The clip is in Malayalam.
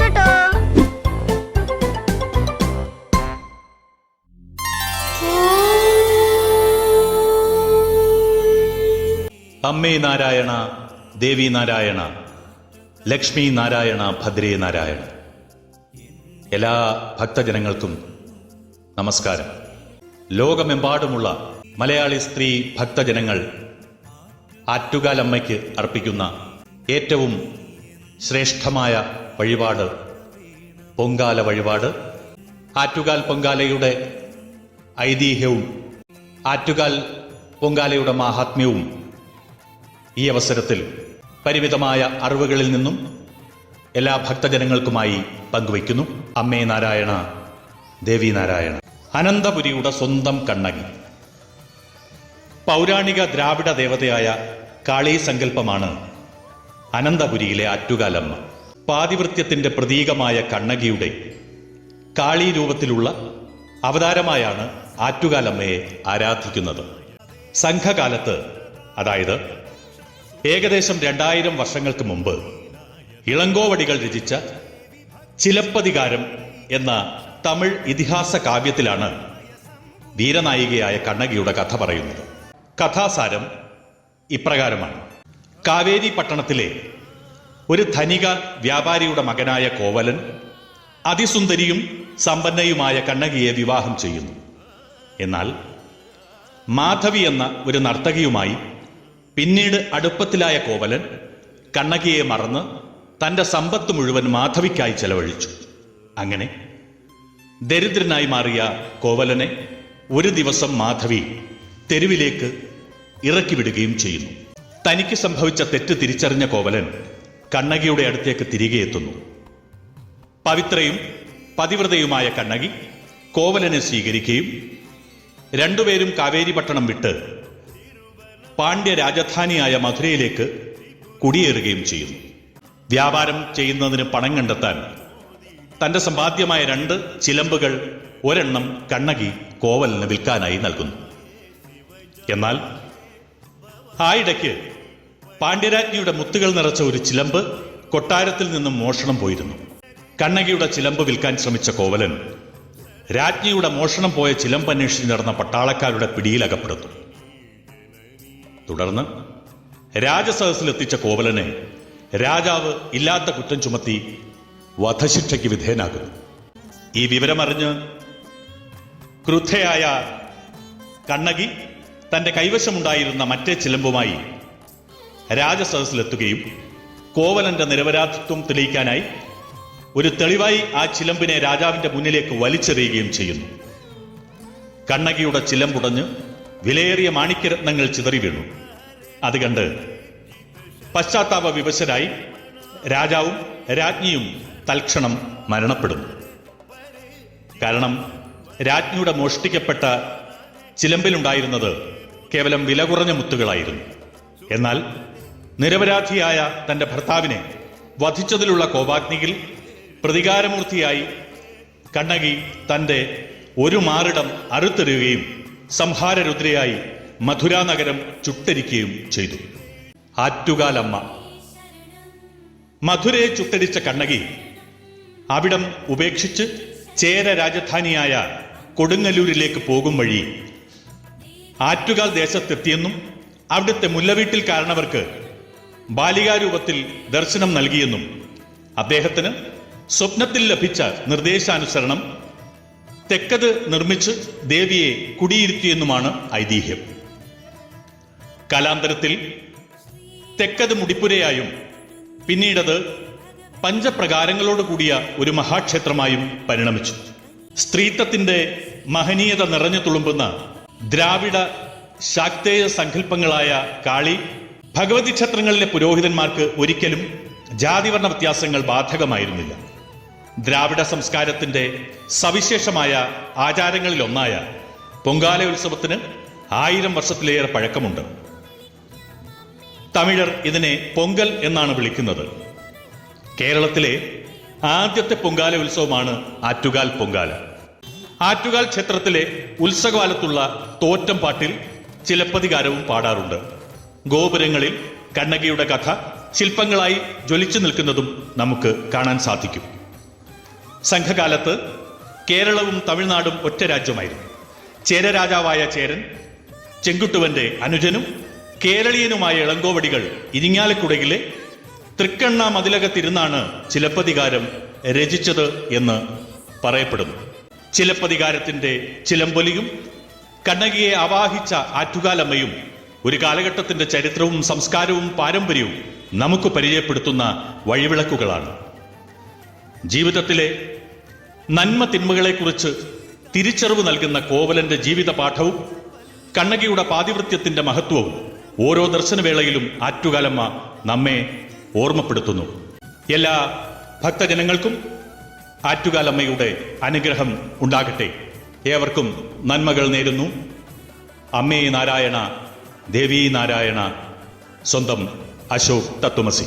കേട്ടോ. അമ്മേ നാരായണ ദേവി നാരായണ ലക്ഷ്മി നാരായണ ഭദ്രേ നാരായണ. എല്ലാ ഭക്തജനങ്ങൾക്കും നമസ്കാരം. ലോകമെമ്പാടുമുള്ള മലയാളി സ്ത്രീ ഭക്തജനങ്ങൾ ആറ്റുകാലമ്മയ്ക്ക് അർപ്പിക്കുന്ന ഏറ്റവും ശ്രേഷ്ഠമായ വഴിപാട്. പൊങ്കാല വഴിപാട്. ആറ്റുകാൽ പൊങ്കാലയുടെ ഐതിഹ്യവും ആറ്റുകാൽ പൊങ്കാലയുടെ മാഹാത്മ്യവും ഈ അവസരത്തിൽ പരിമിതമായ അറിവുകളിൽ നിന്നും എല്ലാ ഭക്തജനങ്ങൾക്കുമായി പങ്കുവയ്ക്കുന്നു. അമ്മേ നാരായണ ദേവി നാരായണ. അനന്തപുരിയുടെ സ്വന്തം കണ്ണകി. പൗരാണിക ദ്രാവിഡ ദേവതയായ കാളീസങ്കല്പമാണ് അനന്തപുരിയിലെ ആറ്റുകാലമ്മ. പാതിവൃത്യത്തിന്റെ പ്രതീകമായ കണ്ണകിയുടെ കാളി രൂപത്തിലുള്ള അവതാരമായാണ് ആറ്റുകാലമ്മയെ ആരാധിക്കുന്നത്. സംഘകാലത്ത് അതായത് ഏകദേശം രണ്ടായിരം വർഷങ്ങൾക്ക് മുമ്പ് ഇളങ്കോവടികൾ രചിച്ച ചിലപ്പതികാരം എന്ന തമിഴ് ഇതിഹാസ കാവ്യത്തിലാണ് വീരനായികയായ കണ്ണകിയുടെ കഥ പറയുന്നത്. കഥാസാരം ഇപ്രകാരമാണ്. കാവേരി പട്ടണത്തിലെ ഒരു ധനിക വ്യാപാരിയുടെ മകനായ കോവലൻ അതിസുന്ദരിയും സമ്പന്നയുമായ കണ്ണകിയെ വിവാഹം ചെയ്യുന്നു. എന്നാൽ മാധവി എന്ന ഒരു നർത്തകിയുമായി പിന്നീട് അടുപ്പത്തിലായ കോവലൻ കണ്ണകിയെ മറന്ന് തന്റെ സമ്പത്ത് മുഴുവൻ മാധവിക്കായി ചെലവഴിച്ചു. അങ്ങനെ ദരിദ്രനായി മാറിയ കോവലനെ ഒരു ദിവസം മാധവി തെരുവിലേക്ക് ഇറക്കിവിടുകയും ചെയ്യുന്നു. തനിക്ക് സംഭവിച്ച തെറ്റ് തിരിച്ചറിഞ്ഞ കോവലൻ കണ്ണകിയുടെ അടുത്തേക്ക് തിരികെ എത്തുന്നു. പവിത്രയും പതിവ്രതയുമായ കണ്ണകി കോവലനെ സ്വീകരിക്കുകയും രണ്ടുപേരും കാവേരി പട്ടണം വിട്ട് പാണ്ഡ്യ രാജധാനിയായ മധുരയിലേക്ക് കുടിയേറുകയും ചെയ്യുന്നു. വ്യാപാരം ചെയ്യുന്നതിന് പണം കണ്ടെത്താൻ തന്റെ സമ്പാദ്യമായ രണ്ട് ചിലമ്പുകൾ ഒരെണ്ണം കണ്ണകി കോവലിന് വിൽക്കാനായി നൽകുന്നു. എന്നാൽ ആയിടയ്ക്ക് പാണ്ഡ്യരാജ്ഞിയുടെ മുത്തുകൾ നിറച്ച ഒരു ചിലമ്പ് കൊട്ടാരത്തിൽ നിന്നും മോഷണം പോയിരുന്നു. കണ്ണകിയുടെ ചിലമ്പ് വിൽക്കാൻ ശ്രമിച്ച കോവലൻ രാജ്ഞിയുടെ മോഷണം പോയ ചിലമ്പ് അന്വേഷിച്ച് നടന്ന പട്ടാളക്കാരുടെ പിടിയിലകപ്പെടുന്നു തുടർന്ന് രാജസദസ്സിലെത്തിച്ച കോവലനെ രാജാവ് ഇല്ലാത്ത കുറ്റം ചുമത്തി വധശിക്ഷയ്ക്ക് വിധേയനാകുന്നു ഈ വിവരമറിഞ്ഞ് ക്രുദ്ധയായ കണ്ണകി തന്റെ കൈവശമുണ്ടായിരുന്ന മറ്റേ ചിലമ്പുമായി രാജസദസ്സിലെത്തുകയും കോവലന്റെ നിരപരാധിത്വം തെളിയിക്കാനായി ഒരു തെളിവായി ആ ചിലമ്പിനെ രാജാവിന്റെ മുന്നിലേക്ക് വലിച്ചെറിയുകയും ചെയ്യുന്നു. കണ്ണകിയുടെ ചിലമ്പുടഞ്ഞ് വിലയേറിയ മാണിക്യരത്നങ്ങൾ ചിതറി വീണു. അത് കണ്ട് പശ്ചാത്താപ വിവശരായി രാജാവും രാജ്ഞിയും തൽക്ഷണം മരണപ്പെടുന്നു. കാരണം രാജ്ഞിയുടെ മോഷ്ടിക്കപ്പെട്ട ചിലമ്പിലുണ്ടായിരുന്നത് കേവലം വില കുറഞ്ഞ മുത്തുകളായിരുന്നു. എന്നാൽ നിരപരാധിയായ തന്റെ ഭർത്താവിനെ വധിച്ചതിലുള്ള കോപാഗ്നിയിൽ പ്രതികാരമൂർത്തിയായി കണ്ണകി തന്റെ ഒരു മാറിടം അറുത്തെറിയുകയും സംഹാരരുദ്രയായി മധുരാ നഗരം ചുട്ടരിക്കുകയും ചെയ്തു. ആറ്റുകാലമ്മ. മധുരയെ ചുട്ടരിച്ച കണ്ണകി അവിടം ഉപേക്ഷിച്ച് ചേര രാജധാനിയായ കൊടുങ്ങല്ലൂരിലേക്ക് പോകും വഴി ആറ്റുകാൽ ദേശത്തെത്തിയെന്നും അവിടുത്തെ മുല്ലവീട്ടിൽ കാരണവർക്ക് ബാലികാരൂപത്തിൽ ദർശനം നൽകിയെന്നും അദ്ദേഹത്തിന് സ്വപ്നത്തിൽ ലഭിച്ച നിർദ്ദേശാനുസരണം തെക്കത് നിർമ്മിച്ച് ദേവിയെ കുടിയിരുത്തിയെന്നുമാണ് ഐതിഹ്യം. കാലാന്തരത്തിൽ തെക്കത് മുടിപ്പുരയായും പിന്നീടത് പഞ്ചപ്രകാരങ്ങളോട് കൂടിയ ഒരു മഹാക്ഷേത്രമായും പരിണമിച്ചു. സ്ത്രീത്വത്തിന്റെ മഹനീയത നിറഞ്ഞു തുളുമ്പുന്ന ദ്രാവിഡ ശാക്തേയ സങ്കല്പങ്ങളായ കാളി ഭഗവതി ക്ഷേത്രങ്ങളിലെ പുരോഹിതന്മാർക്ക് ഒരിക്കലും ജാതിവർണ വ്യത്യാസങ്ങൾ ബാധകമായിരുന്നില്ല. ദ്രാവിഡ സംസ്കാരത്തിന്റെ സവിശേഷമായ ആചാരങ്ങളിലൊന്നായ പൊങ്കാല ഉത്സവത്തിന് ആയിരം വർഷത്തിലേറെ പഴക്കമുണ്ട്. തമിഴർ ഇതിനെ പൊങ്കൽ എന്നാണ് വിളിക്കുന്നത്. കേരളത്തിലെ ആദ്യത്തെ പൊങ്കാല ഉത്സവമാണ് ആറ്റുകാൽ പൊങ്കാല. ആറ്റുകാൽ ക്ഷേത്രത്തിലെ ഉത്സവകാലത്തുള്ള തോറ്റം പാട്ടിൽ ചിലപ്പതികാരവും പാടാറുണ്ട്. ഗോപുരങ്ങളിൽ കണ്ണകിയുടെ കഥ ശില്പങ്ങളായി ജ്വലിച്ചു നിൽക്കുന്നതും നമുക്ക് കാണാൻ സാധിക്കും. സംഘകാലത്ത് കേരളവും തമിഴ്നാടും ഒറ്റ രാജ്യമായിരുന്നു. ചേര രാജാവായ ചേരൻ ചെങ്കുട്ടുവന്റെ അനുജനും കേരളീയനുമായ ഇളങ്കോവടികൾ ഇരിങ്ങാലക്കുടയിലെ തൃക്കണ്ണ മതിലകത്തിരുന്നാണ് ചിലപ്പതികാരം രചിച്ചത് എന്ന് പറയപ്പെടുന്നു. ചിലപ്പതികാരത്തിന്റെ ചിലമ്പൊലിയും കണ്ണകിയെ ആവാഹിച്ച ആറ്റുകാലമ്മയും ഒരു കാലഘട്ടത്തിന്റെ ചരിത്രവും സംസ്കാരവും പാരമ്പര്യവും നമുക്ക് പരിചയപ്പെടുത്തുന്ന വഴിവിളക്കുകളാണ്. ജീവിതത്തിലെ നന്മ തിന്മകളെക്കുറിച്ച് തിരിച്ചറിവ് നൽകുന്ന കോവലന്റെ ജീവിത പാഠവും കണ്ണകിയുടെ പാതിവൃത്യത്തിന്റെ മഹത്വവും ഓരോ ദർശനവേളയിലും ആറ്റുകാലമ്മ നമ്മെ ഓർമ്മപ്പെടുത്തുന്നു. എല്ലാ ഭക്തജനങ്ങൾക്കും ആറ്റുകാലമ്മയുടെ അനുഗ്രഹം ഉണ്ടാകട്ടെ. ഏവർക്കും നന്മകൾ നേരുന്നു. അമ്മേ നാരായണ ദേവീ നാരായണ സ്വന്തം അശോക് തത്വമസി.